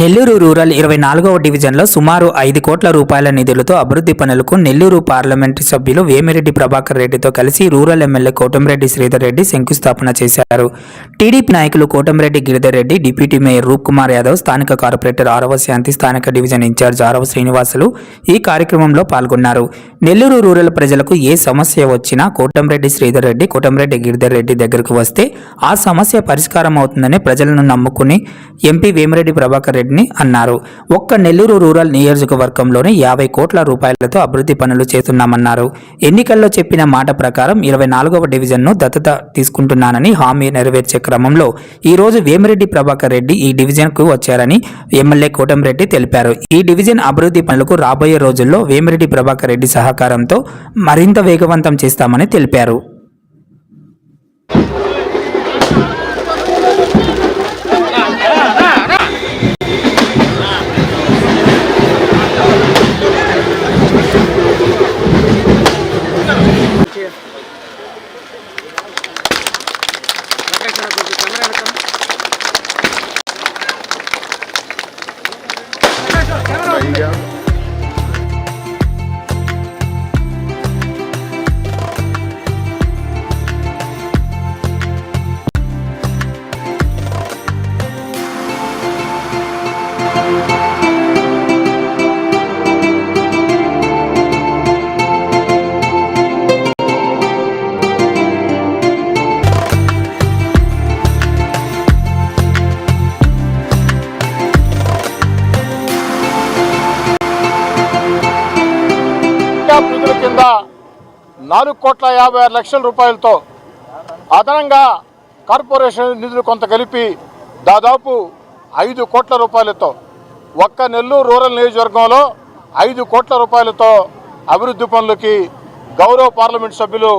Nellore rural ఇరవై నాలుగవ డివిజన్లో సుమారు ఐదు కోట్ల రూపాయల నిధులతో అభివృద్ధి పనులకు నెల్లూరు పార్లమెంటు సభ్యులు వేమిరెడ్డి ప్రభాకర్ రెడ్డితో కలిసి రూరల్ ఎమ్మెల్యే కోటంరెడ్డి శ్రీధర్ రెడ్డి శంకుస్థాపన చేశారు. టీడీపీ నాయకులు కోటంరెడ్డి గిరిధర్ రెడ్డి డిప్యూటీ మేయర్ రూప్ కుమార్ యాదవ్ స్థానిక కార్పొరేటర్ ఆరవ శాంతి స్థానిక డివిజన్ ఇన్ఛార్జ్ ఆరవ శ్రీనివాసులు ఈ కార్యక్రమంలో పాల్గొన్నారు. నెల్లూరు రూరల్ ప్రజలకు ఏ సమస్య వచ్చినా కోటంరెడ్డి శ్రీధర్ రెడ్డి కోటంరెడ్డి గిరిధర్ రెడ్డి దగ్గరకు వస్తే ఆ సమస్య పరిష్కారం అవుతుందని ప్రజలను నమ్ముకుని ఎంపీ వేమిరెడ్డి ప్రభాకర్ రెడ్డిని అన్నారు. ఒక్క నెల్లూరు రూరల్ నియోజకవర్గంలోనే యాభై కోట్ల రూపాయలతో అభివృద్ధి పనులు చేస్తున్నామన్నారు. ఎన్నికల్లో చెప్పిన మాట ప్రకారం ఇరవై నాలుగవ డివిజన్ను దత్తత తీసుకుంటున్నానని హామీ నెరవేర్చే క్రమంలో ఈరోజు వేమిరెడ్డి ప్రభాకర్ రెడ్డి ఈ డివిజన్కు వచ్చారని ఎమ్మెల్యే కోటంరెడ్డి తెలిపారు. ఈ డివిజన్ అభివృద్ధి పనులకు రాబోయే రోజుల్లో వేమిరెడ్డి ప్రభాకర్ రెడ్డి సహకారంతో మరింత వేగవంతం చేస్తామని తెలిపారు. నాలుగు కోట్ల యాభై ఆరు లక్షల రూపాయలతో అదనంగా కార్పొరేషన్ నిధులు కొంత కలిపి దాదాపు ఐదు కోట్ల రూపాయలతో ఒక్క నెల్లూరు రూరల్ నియోజకవర్గంలో ఐదు కోట్ల రూపాయలతో అభివృద్ధి పనులకి గౌరవ పార్లమెంట్ సభ్యులు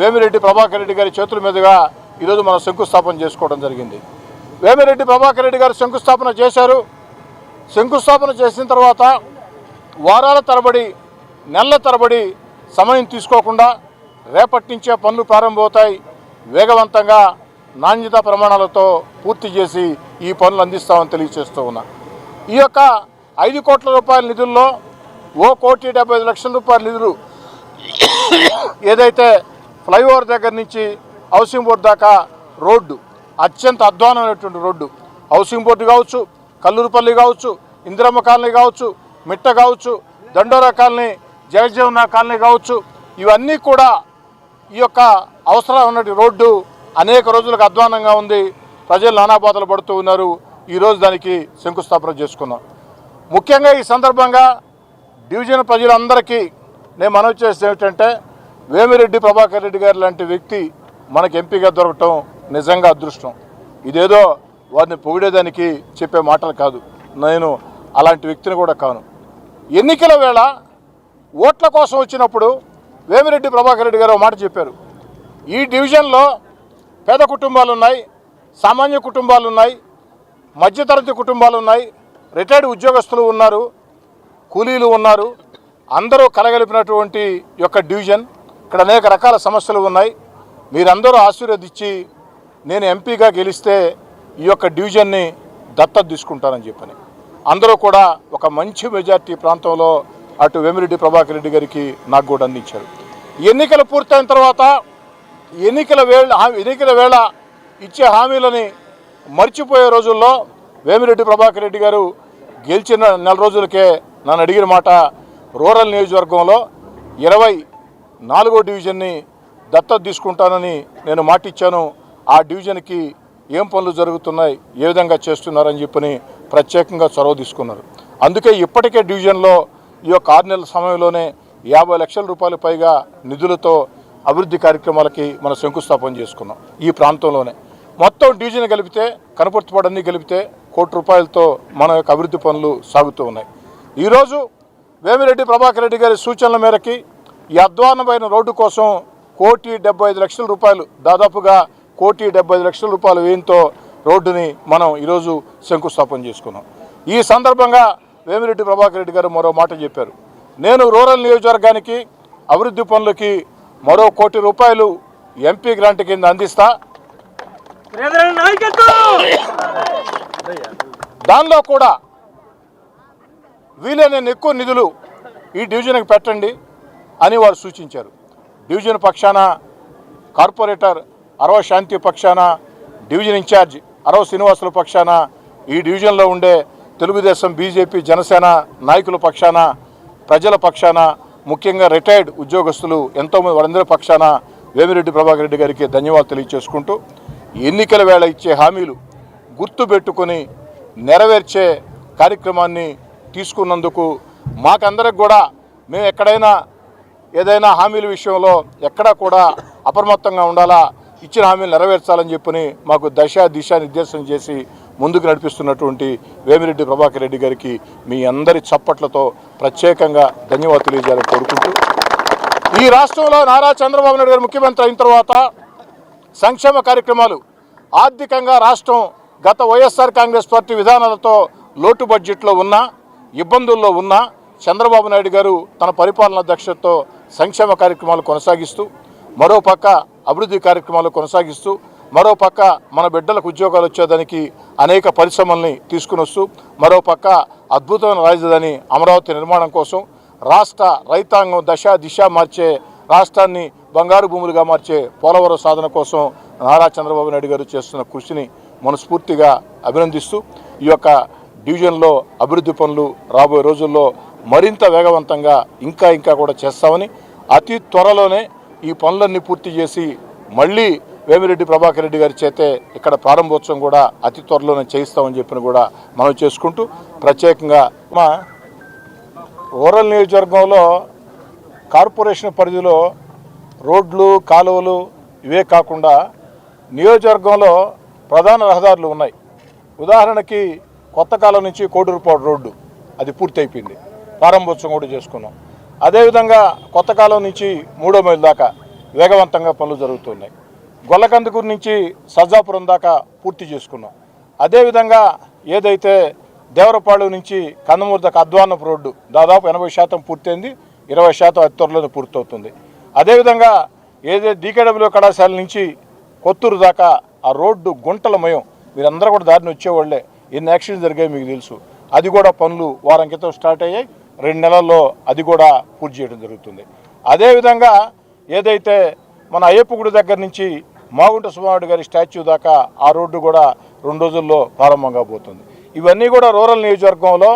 వేమిరెడ్డి ప్రభాకర్ రెడ్డి గారి చేతుల మీదుగా ఈరోజు మనం శంకుస్థాపన చేసుకోవడం జరిగింది. వేమిరెడ్డి ప్రభాకర్ రెడ్డి గారు శంకుస్థాపన చేశారు. శంకుస్థాపన చేసిన తర్వాత వారాల తరబడి నెలల తరబడి సమయం తీసుకోకుండా రేపటి నుంచే పనులు ప్రారంభమవుతాయి. వేగవంతంగా నాణ్యత ప్రమాణాలతో పూర్తి చేసి ఈ పనులు అందిస్తామని తెలియజేస్తూ ఉన్నా. ఈ యొక్క ఐదు కోట్ల రూపాయల నిధుల్లో ఓ కోటి డెబ్బై ఐదు లక్షల రూపాయల నిధులు ఏదైతే ఫ్లైఓవర్ దగ్గర నుంచి హౌసింగ్ బోర్డు దాకా రోడ్డు అత్యంత అధ్వానమైనటువంటి రోడ్డు హౌసింగ్ బోర్డు కావచ్చు కల్లూరుపల్లి కావచ్చు ఇందిరమ్మ కాలనీ కావచ్చు మిట్ట కావచ్చు దండోరా కాలనీ జగజ్జీవన కాలనీ కావచ్చు ఇవన్నీ కూడా ఈ యొక్క అవసరం ఉన్నటువంటి రోడ్డు అనేక రోజులకు అధ్వానంగా ఉంది. ప్రజలు నానాబాధలు పడుతూ ఉన్నారు. ఈరోజు దానికి శంకుస్థాపన చేసుకున్నాం. ముఖ్యంగా ఈ సందర్భంగా డివిజన్ ప్రజలందరికీ నేను మనవి చేసేది ఏమిటంటే వేమిరెడ్డి ప్రభాకర్ రెడ్డి గారు లాంటి వ్యక్తి మనకి ఎంపీగా దొరకటం నిజంగా అదృష్టం. ఇదేదో వారిని పొగిడేదానికి చెప్పే మాటలు కాదు. నేను అలాంటి వ్యక్తిని కూడా కాను. ఎన్నికల వేళ ఓట్ల కోసం వచ్చినప్పుడు వేమిరెడ్డి ప్రభాకర్ రెడ్డి గారు మాట చెప్పారు. ఈ డివిజన్లో పేద కుటుంబాలు ఉన్నాయి సామాన్య కుటుంబాలు ఉన్నాయి మధ్యతరగతి కుటుంబాలు ఉన్నాయి రిటైర్డ్ ఉద్యోగస్తులు ఉన్నారు కూలీలు ఉన్నారు. అందరూ కలగలిపినటువంటి యొక్క డివిజన్ ఇక్కడ అనేక రకాల సమస్యలు ఉన్నాయి. మీరందరూ ఆశీర్వదించి నేను ఎంపీగా గెలిస్తే ఈ యొక్క డివిజన్ని దత్తత తీసుకుంటానని చెప్పని. అందరూ కూడా ఒక మంచి మెజార్టీ ప్రాంతంలో అటు వేమిరెడ్డి ప్రభాకర్ రెడ్డి గారికి నాకు కూడా అందించారు. ఎన్నికలు పూర్తయిన తర్వాత ఎన్నికల వేళ ఎన్నికల వేళ ఇచ్చే హామీలని మర్చిపోయే రోజుల్లో వేమిరెడ్డి ప్రభాకర్ రెడ్డి గారు గెలిచిన నెల రోజులకే నన్ను అడిగిన మాట రూరల్ నియోజకవర్గంలో ఇరవై నాలుగో డివిజన్ని దత్తత తీసుకుంటానని నేను మాటిచ్చాను. ఆ డివిజన్కి ఏం పనులు జరుగుతున్నాయి ఏ విధంగా చేస్తున్నారని చెప్పని ప్రత్యేకంగా చొరవ తీసుకున్నారు. అందుకే ఇప్పటికే డివిజన్లో ఈ యొక్క ఆరు నెలల సమయంలోనే యాభై లక్షల రూపాయల పైగా నిధులతో అభివృద్ధి కార్యక్రమాలకి మనం శంకుస్థాపన చేసుకున్నాం ఈ ప్రాంతంలోనే. మొత్తం డివిజన్ కలిపితే కనపర్తిపాడన్నీ కలిపితే కోటి రూపాయలతో మన యొక్క అభివృద్ధి పనులు సాగుతూ ఉన్నాయి. ఈరోజు వేమిరెడ్డి ప్రభాకర్ రెడ్డి గారి సూచనల మేరకి ఈ అధ్వానమైన రోడ్డు కోసం కోటి డెబ్బై ఐదు లక్షల రూపాయలు దాదాపుగా కోటి డెబ్బై ఐదు లక్షల రూపాయల వ్యయంతో రోడ్డుని మనం ఈరోజు శంకుస్థాపన చేసుకున్నాం. ఈ సందర్భంగా వేమిరెడ్డి ప్రభాకర్ రెడ్డి గారు మరో మాట చెప్పారు. నేను రూరల్ నియోజకవర్గానికి అభివృద్ధి పనులకి మరో కోటి రూపాయలు ఎంపీ గ్రాంట్ కింద అందిస్తా. దానిలో కూడా వీలైన ఎక్కువ నిధులు ఈ డివిజన్కి పెట్టండి అని వారు సూచించారు. డివిజన్ పక్షాన కార్పొరేటర్ అరవ శాంతి పక్షాన డివిజన్ ఇన్ఛార్జ్ అరవ శ్రీనివాసుల పక్షాన ఈ డివిజన్లో ఉండే తెలుగుదేశం బీజేపీ జనసేన నాయకుల పక్షాన ప్రజల పక్షాన ముఖ్యంగా రిటైర్డ్ ఉద్యోగస్తులు ఎంతోమంది వారందరి పక్షాన వేమిరెడ్డి ప్రభాకర్ రెడ్డి గారికి ధన్యవాదాలు తెలియజేసుకుంటూ ఎన్నికల వేళ ఇచ్చే హామీలు గుర్తుపెట్టుకొని నెరవేర్చే కార్యక్రమాన్ని తీసుకున్నందుకు మాకందరికి కూడా మేము ఎక్కడైనా ఏదైనా హామీల విషయంలో ఎక్కడా కూడా అప్రమత్తంగా ఉండాలా ఇచ్చిన హామీలు నెరవేర్చాలని చెప్పని మాకు దశ దిశ నిర్దేశం చేసి ముందుకు నడిపిస్తున్నటువంటి వేమిరెడ్డి ప్రభాకర్ రెడ్డి గారికి మీ అందరి చప్పట్లతో ప్రత్యేకంగా ధన్యవాదాలు తెలియజేయాలని కోరుకుంటూ ఈ రాష్ట్రంలో నారా చంద్రబాబు నాయుడు గారు ముఖ్యమంత్రి అయిన తర్వాత సంక్షేమ కార్యక్రమాలు ఆర్థికంగా రాష్ట్రం గత వైఎస్ఆర్ కాంగ్రెస్ పార్టీ విధానాలతో లోటు బడ్జెట్లో ఉన్న ఇబ్బందుల్లో ఉన్న చంద్రబాబు నాయుడు గారు తన పరిపాలనా దక్షతతో సంక్షేమ కార్యక్రమాలు కొనసాగిస్తూ మరోపక్క అభివృద్ధి కార్యక్రమాలు కొనసాగిస్తూ మరోపక్క మన బిడ్డలకు ఉద్యోగాలు వచ్చేదానికి అనేక పరిశ్రమల్ని తీసుకుని వస్తూ మరోపక్క అద్భుతమైన రాజధాని అమరావతి నిర్మాణం కోసం రాష్ట్ర రైతాంగం దశ దిశ మార్చే రాష్ట్రాన్ని బంగారు భూములుగా మార్చే పోలవరం సాధన కోసం నారా చంద్రబాబు నాయుడు గారు చేస్తున్న కృషిని మనస్ఫూర్తిగా అభినందిస్తూ ఈ యొక్క డివిజన్లో అభివృద్ధి పనులు రాబోయే రోజుల్లో మరింత వేగవంతంగా ఇంకా ఇంకా కూడా చేస్తామని అతి త్వరలోనే ఈ పనులన్నీ పూర్తి చేసి మళ్ళీ వేమిరెడ్డి ప్రభాకర్ రెడ్డి గారి చేతే ఇక్కడ ప్రారంభోత్సవం కూడా అతి త్వరలోనే చేయిస్తామని చెప్పిన కూడా మనం చేసుకుంటూ ప్రత్యేకంగా మా రూరల్ నియోజకవర్గంలో కార్పొరేషన్ పరిధిలో రోడ్లు కాలువలు ఇవే కాకుండా నియోజకవర్గంలో ప్రధాన రహదారులు ఉన్నాయి. ఉదాహరణకి కొత్త కాలం నుంచి కోటూరుపాడు రోడ్డు అది పూర్తి అయిపోయింది. ప్రారంభోత్సవం కూడా చేసుకున్నాం. అదేవిధంగా కొత్త కాలం నుంచి మూడో మైలు దాకా వేగవంతంగా పనులు జరుగుతున్నాయి. గొల్లకందుకూరు నుంచి సజ్జాపురం దాకా పూర్తి చేసుకున్నాం. అదేవిధంగా ఏదైతే దేవరపాడు నుంచి కందమూరు దాకా అద్వానపు రోడ్డు దాదాపు ఎనభై శాతం పూర్తయింది ఇరవై శాతం అతి త్వరలోనే పూర్తవుతుంది. అదేవిధంగా ఏదైతే డీకేడబ్ల్యూ కళాశాల నుంచి కొత్తూరు దాకా ఆ రోడ్డు గుంటలమయం మీరందరూ కూడా దారిని వచ్చేవాళ్ళే ఎన్ని యాక్సిడెంట్ జరిగాయి మీకు తెలుసు. అది కూడా పనులు వారం క్రితం స్టార్ట్ అయ్యాయి. రెండు నెలల్లో అది కూడా పూర్తి చేయడం జరుగుతుంది. అదేవిధంగా ఏదైతే మన అయ్యప్ప గుడి దగ్గర నుంచి మాగుంట సుబ్బారెడ్డి గారి స్టాచ్యూ దాకా ఆ రోడ్డు కూడా రెండు రోజుల్లో ప్రారంభంగా పోతుంది. ఇవన్నీ కూడా రూరల్ నియోజకవర్గంలో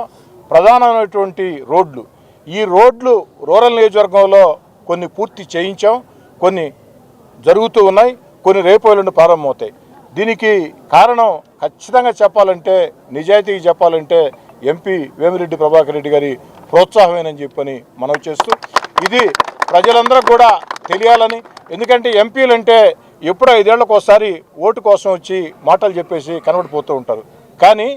ప్రధానమైనటువంటి రోడ్లు. ఈ రోడ్లు రూరల్ నియోజకవర్గంలో కొన్ని పూర్తి చేయించాం కొన్ని జరుగుతూ ఉన్నాయి కొన్ని రేపు ఎల్లుండి ప్రారంభమవుతాయి. దీనికి కారణం ఖచ్చితంగా చెప్పాలంటే నిజాయితీగా చెప్పాలంటే ఎంపీ వేమిరెడ్డి ప్రభాకర్ రెడ్డి గారి ప్రోత్సాహమేనని చెప్పని మనవి చేస్తూ ఇది ప్రజలందరూ కూడా తెలియాలని ఎందుకంటే ఎంపీలు అంటే ఎప్పుడు ఐదేళ్ళకు ఒకసారి ఓటు కోసం వచ్చి మాటలు చెప్పేసి కనబడిపోతూ ఉంటారు. కానీ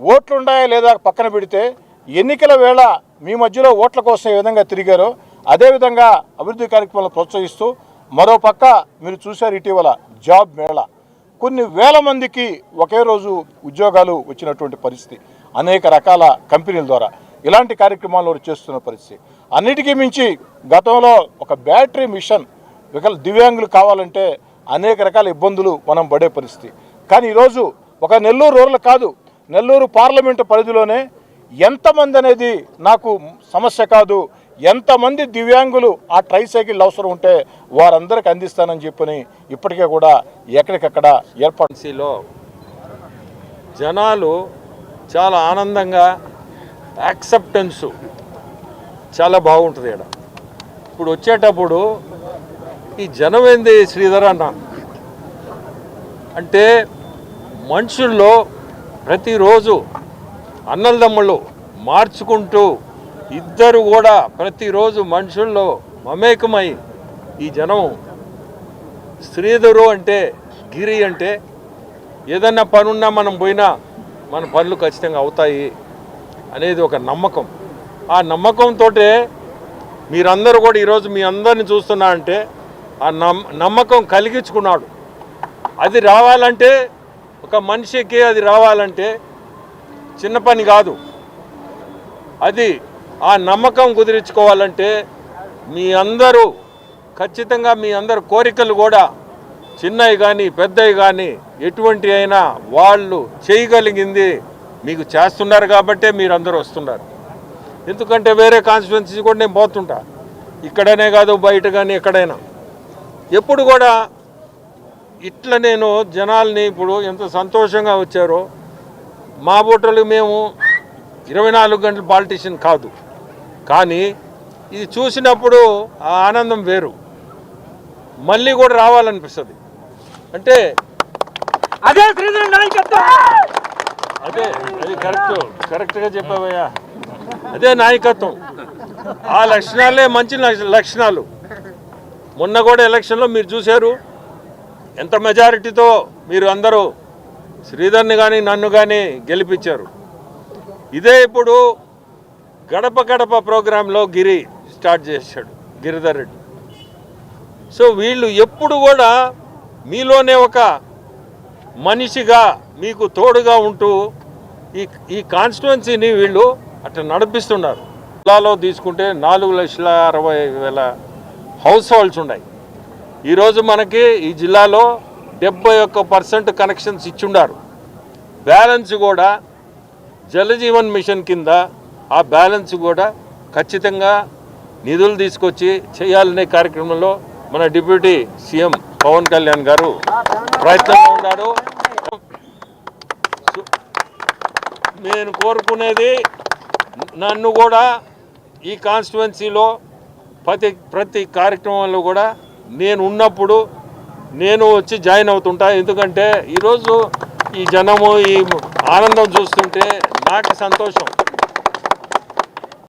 ఓట్లు ఉన్నాయా లేదా పక్కన పెడితే ఎన్నికల వేళ మీ మధ్యలో ఓట్ల కోసం ఏ విధంగా తిరిగారో అదేవిధంగా అభివృద్ధి కార్యక్రమాలను ప్రోత్సహిస్తూ మరోపక్క మీరు చూశారు ఇటీవల జాబ్ మేళ. కొన్ని వేల మందికి ఒకే రోజు ఉద్యోగాలు వచ్చినటువంటి పరిస్థితి. అనేక రకాల కంపెనీల ద్వారా ఇలాంటి కార్యక్రమాలు చేస్తున్న పరిస్థితి. అన్నిటికీ మించి గతంలో ఒక బ్యాటరీ మిషన్ వికల దివ్యాంగులు కావాలంటే అనేక రకాల ఇబ్బందులు మనం పడే పరిస్థితి. కానీ ఈరోజు ఒక నెల్లూరు రూరల్ కాదు నెల్లూరు పార్లమెంటు పరిధిలోనే ఎంతమంది అనేది నాకు సమస్య కాదు ఎంతమంది దివ్యాంగులు ఆ ట్రైసైకిల్ అవసరం ఉంటే వారందరికి అందిస్తానని చెప్పని ఇప్పటికే కూడా ఎక్కడికక్కడ ఏర్పాటులో జనాలు చాలా ఆనందంగా యాక్సెప్టెన్సు చాలా బాగుంటుంది ఇక్కడ ఇప్పుడు వచ్చేటప్పుడు ఈ జనం ఏంది శ్రీధర్ అన్న? అంటే మనుషుల్లో ప్రతిరోజు అన్నలదమ్ముళ్ళు మార్చుకుంటూ ఇద్దరు కూడా ప్రతిరోజు మనుషుల్లో మమేకమై ఈ జనం శ్రీధరు అంటే గిరి అంటే ఏదన్నా పనున్నా మనం పోయినా మన పనులు ఖచ్చితంగా అవుతాయి అనేది ఒక నమ్మకం. ఆ నమ్మకంతో మీరందరూ కూడా ఈరోజు మీ అందరిని చూస్తున్నా అంటే ఆ నమ్మకం కలిగించుకున్నాడు. అది రావాలంటే ఒక మనిషికి అది రావాలంటే చిన్న పని కాదు. అది ఆ నమ్మకం కుదిరించుకోవాలంటే మీ అందరూ ఖచ్చితంగా మీ అందరు కోరికలు కూడా చిన్నవి కానీ పెద్దవి కానీ ఎటువంటి అయినా వాళ్ళు చేయగలిగింది మీకు చేస్తున్నారు కాబట్టే మీరు అందరూ వస్తున్నారు. ఎందుకంటే వేరే కాన్స్టిట్యున్సీ కూడా నేను పోతుంటా. ఇక్కడనే కాదు బయట కానీ ఎక్కడైనా. ఎప్పుడు కూడా ఇట్లా నేను జనాల్ని ఇప్పుడు ఎంత సంతోషంగా వచ్చారో మా బుట్టలు మేము ఇరవై నాలుగు గంటల పాలిటీషియన్ కాదు. కానీ ఇది చూసినప్పుడు ఆ ఆనందం వేరు. మళ్ళీ కూడా రావాలనిపిస్తుంది. అంటే అదే అదే అది కరెక్ట్ కరెక్ట్గా చెప్పావయ్యా. అదే నాయకత్వం. ఆ లక్షణాలే మంచి లక్ష- లక్షణాలు. మొన్న కూడా ఎలక్షన్లో మీరు చూశారు. ఎంత మెజారిటీతో మీరు అందరూ శ్రీధర్ని కానీ నన్ను కానీ గెలిపించారు. ఇదే ఇప్పుడు గడప గడప ప్రోగ్రాంలో గిరి స్టార్ట్ చేశాడు గిరిధర్ రెడ్డి. సో వీళ్ళు ఎప్పుడు కూడా మీలోనే ఒక మనిషిగా మీకు తోడుగా ఉంటూ ఈ ఈ కాన్స్టిట్యున్సీని వీళ్ళు అట్లా నడిపిస్తున్నారు. జిల్లాలో తీసుకుంటే నాలుగు లక్షల అరవై వేల హౌస్ హోల్డ్స్ ఉన్నాయి. ఈరోజు మనకి ఈ జిల్లాలో డెబ్బై ఒక్క పర్సెంట్ కనెక్షన్స్ ఇచ్చుండారు. బ్యాలెన్స్ కూడా జలజీవన్ మిషన్ కింద ఆ బ్యాలెన్స్ కూడా ఖచ్చితంగా నిధులు తీసుకొచ్చి చేయాలనే కార్యక్రమంలో మన డిప్యూటీ సీఎం పవన్ కళ్యాణ్ గారు ప్రయత్నంలో ఉన్నారు. నేను కోరుకునేది నన్ను కూడా ఈ కాన్స్టిట్యువెన్సీలో ప్రతి ప్రతి కార్యక్రమంలో కూడా నేను ఉన్నప్పుడు నేను వచ్చి జాయిన్ అవుతుంటా. ఎందుకంటే ఈరోజు ఈ జనము ఈ ఆనందం చూస్తుంటే నాకు సంతోషం.